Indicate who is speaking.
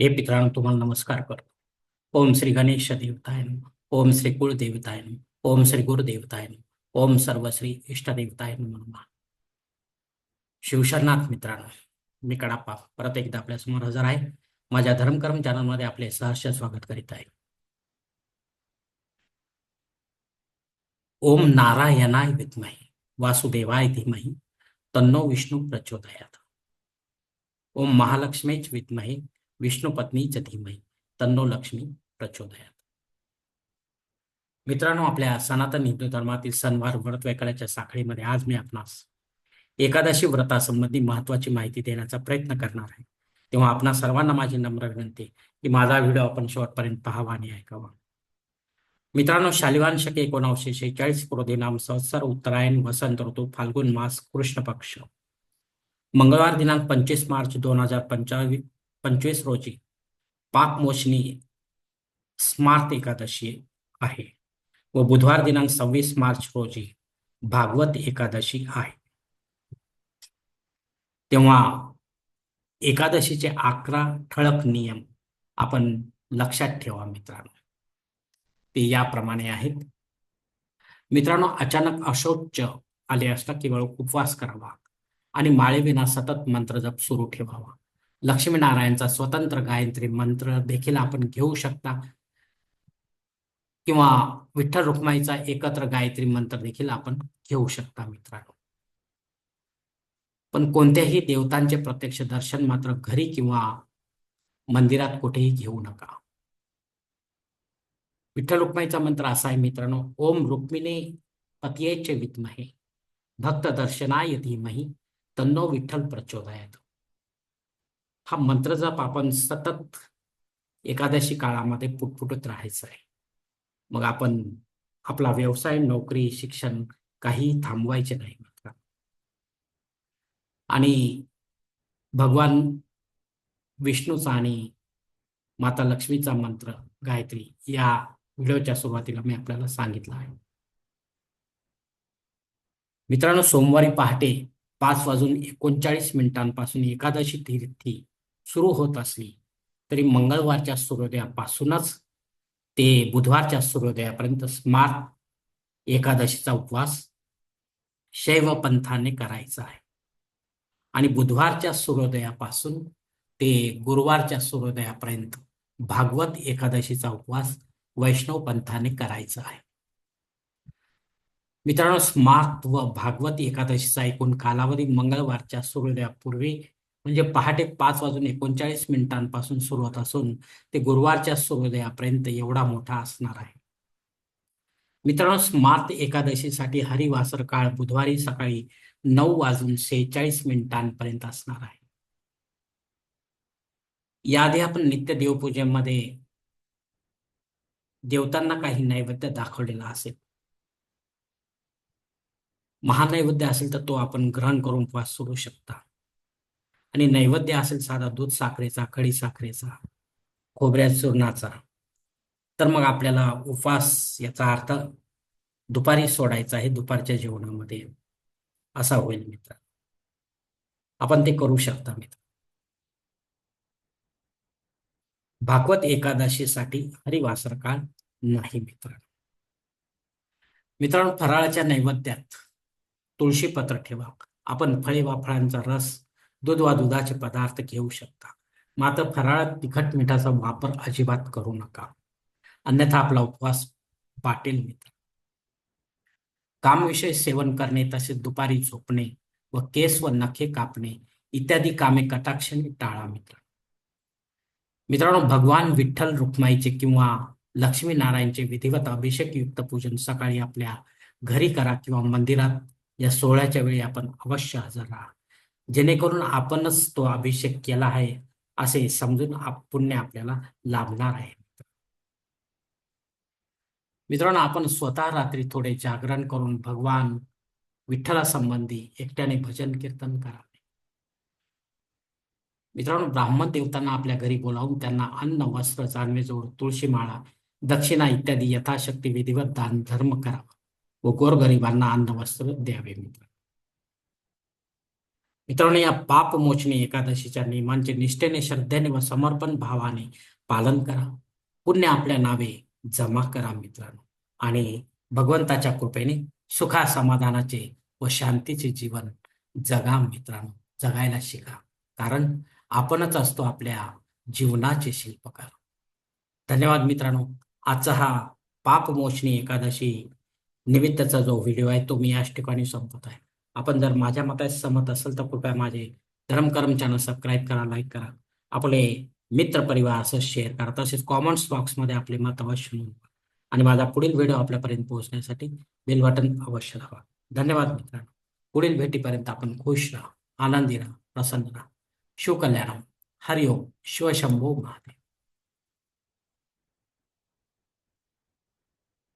Speaker 1: हे मित्रांनो तुम्हाला नमस्कार करतो. ओम श्री गणेश देवताय ओम श्री कुळदेवताय ओम श्री गुरुदेवताय ओम सर्व श्री इष्टदेवताय म्हणून शिवशरनाथ मित्रांनो मी कडाप्पा परत एकदा आपल्यासमोर हजर आहे. माझ्या धर्मकर्म चॅनलमध्ये आपले सहर्ष स्वागत करीत आहे. ओम नारायणाय विद्महे वासुदेवाय धीमहि तन्नो विष्णू प्रचोदयात. ओम महालक्ष्मीच विद्महे विष्णुपत्नी च धीमही तन्नो लक्ष्मी प्रचोदयात. मित्रांनो आपल्या सनातन हिंदू धर्मातील सणवार व्रत वैकल्याच्या साखळीमध्ये आज मी आपणास एकादशी व्रतासंबंधी महत्वाची माहिती देण्याचा प्रयत्न करणार आहे. तेव्हा आपणा सर्वांना माझी नम्र विनंती की माझा व्हिडिओ आपण शेवटपर्यंत पाहावा आणि ऐकावा. मित्रांनो शालिवान शके एकोणावीसशे शेहेचाळीस नाम संवत्सर उत्तरायण वसंत ऋतू फाल्गुन मास कृष्ण पक्ष. मंगळवार दिनांक पंचवीस मार्च दोन हजार पंचावी पंचवीस रोजी पाकमोचनी स्मार्त एकादशी आहे व बुधवार दिनांक सव्वीस मार्च रोजी भागवत एकादशी आहे. तेव्हा एकादशीचे अकरा ठळक नियम आपण लक्षात ठेवा मित्रांनो. ते याप्रमाणे आहेत. मित्रांनो अचानक अशोच आले असता केवळ उपवास करावा आणि माळेविना सतत मंत्र जप सुरू ठेवावा. लक्ष्मीनारायणचा स्वतंत्र गायत्री मंत्र देखील आपण घेऊ शकता. किंवा विठ्ठल रुक्माईचा एकत्र गायत्री मंत्र देखील आपण घेऊ शकता मित्रांनो. पण कोणत्याही देवतांचे प्रत्यक्ष दर्शन मात्र घरी किंवा मंदिरात कुठेही घेऊ नका. विठ्ठल रुक्माईचा मंत्र असा आहे मित्रांनो ओम रुक्मिणी पतियेचे विद्महे भक्त दर्शनाय धीमही तन्नो विठ्ठल प्रचोदयात. हा मंत्र जप आपण सतत एकादशी काळामध्ये पुटपुटत राहायचं आहे. मग आपण आपला व्यवसाय नोकरी शिक्षण काही थांबवायचे नाही मात्र. आणि भगवान विष्णूचा आणि माता लक्ष्मीचा मंत्र गायत्री या व्हिडिओच्या सुरुवातीला मी आपल्याला सांगितलं आहे. मित्रांनो सोमवारी पहाटे पाच वाजून एकोणचाळीस मिनिटांपासून एकादशी तिथी सुरू होत असली तरी मंगळवारच्या सूर्योदयापासूनच ते बुधवारच्या सूर्योदयापर्यंत स्मार्ट एकादशीचा उपवास शैव पंथाने करायचा आहे. आणि बुधवारच्या सूर्योदयापासून ते गुरुवारच्या सूर्योदयापर्यंत भागवत एकादशीचा उपवास वैष्णव पंथाने करायचा आहे. मित्रांनो स्मार्ट व भागवत एकादशीचा एकूण कालावधी मंगळवारच्या सूर्योदयापूर्वी म्हणजे पहाटे पाच वाजून एकोणचाळीस मिनिटांपासून सुरू होत असून ते गुरुवारच्या सूर्योदयापर्यंत एवढा मोठा असणार आहे. मित्रांनो स्मार्त एकादशीसाठी हरिवासर काळ बुधवारी सकाळी नऊ वाजून सेहेचाळीस मिनिटांपर्यंत असणार आहे. याआधी आपण नित्य देवपूजेमध्ये देवतांना काही नैवेद्य दाखवलेला असेल. महानैवेद्य असेल तर तो आपण ग्रहण करून उपवास सोडू शकता. आणि नैवेद्य असेल साधा दूध साखरेचा खडी साखरेचा खोबऱ्या चूर्णाचा. तर मग आपल्याला उपवास याचा अर्थ दुपारी सोडायचा आहे दुपारच्या जेवणामध्ये. असा होईल मित्र. आपण ते करू शकता मित्र. भागवत एकादशीसाठी हरिवासर काळ नाही मित्र. मित्रांनो फराळाच्या नैवेद्यात तुळशी पत्र ठेवा. आपण फळे वा फळांचा रस दूध वा दुधाचे पदार्थ घेऊ शकता. मात्र फराळात तिखट मिठाचा वापर अजिबात करू नका. अन्यथा आपला उपवास पाटील मित्र. कामविषय सेवन करणे तसेच दुपारी झोपणे व केस व नखे कापणे इत्यादी कामे कटाक्षाने टाळा मित्र. मित्रांनो भगवान विठ्ठल रुक्माईचे किंवा लक्ष्मीनारायणचे विधिवत अभिषेक युक्त पूजन सकाळी आपल्या घरी करा किंवा मंदिरात या सोहळ्याच्या वेळी आपण अवश्य हजर राहा. जेणेकरून आपणच तो अभिषेक केला आहे असे समजून पुण्य आपल्याला लाभणार आहे. मित्रांनो आपण स्वतः रात्री थोडे जागरण करून भगवान विठ्ठलासंबंधी एकट्याने भजन कीर्तन करावे मित्रांनो ब्राह्मण देवतांना आपल्या घरी बोलावून त्यांना अन्न वस्त्र जानवेजोड तुळशी माळा दक्षिणा इत्यादी यथाशक्ती विधिवत दान धर्म करावा. व गोरगरिबांना अन्न वस्त्र द्यावे मित्र मित्रांनो या पाप मोचणी एकादशीच्या नियमांचे निष्ठेने श्रद्धेने व समर्पण भावाने पालन करा. पुण्य आपल्या नावे जमा करा मित्रांनो. आणि भगवंताच्या कृपेने सुखा समाधानाचे व शांतीचे जीवन जगा मित्रांनो. जगायला शिका. कारण आपणच असतो आपल्या जीवनाचे शिल्पकार. धन्यवाद मित्रांनो. आजचा हा पापमोचणी एकादशी निमित्ताचा जो व्हिडिओ आहे तो मी याच ठिकाणी संपत आहे. आपण जर माझ्या मताशी सहमत असेल तर कृपया माझे धर्मकर्म चॅनल सबस्क्राईब करा लाईक करा. आपले मित्र परिवार असं शेअर करा. तसेच कॉमेंट्स बॉक्समध्ये आपले मत अवश्य नोंदवा. आणि माझा पुढील व्हिडिओ आपल्यापर्यंत पोहोचण्यासाठी बेल बटन अवश्य दाबा. धन्यवाद मित्रांनो. पुढील भेटीपर्यंत आपण खुश राहा आनंदी राहा प्रसन्न राहा. शिवकल्याणम हरिओम. शिवशंभो महादेव.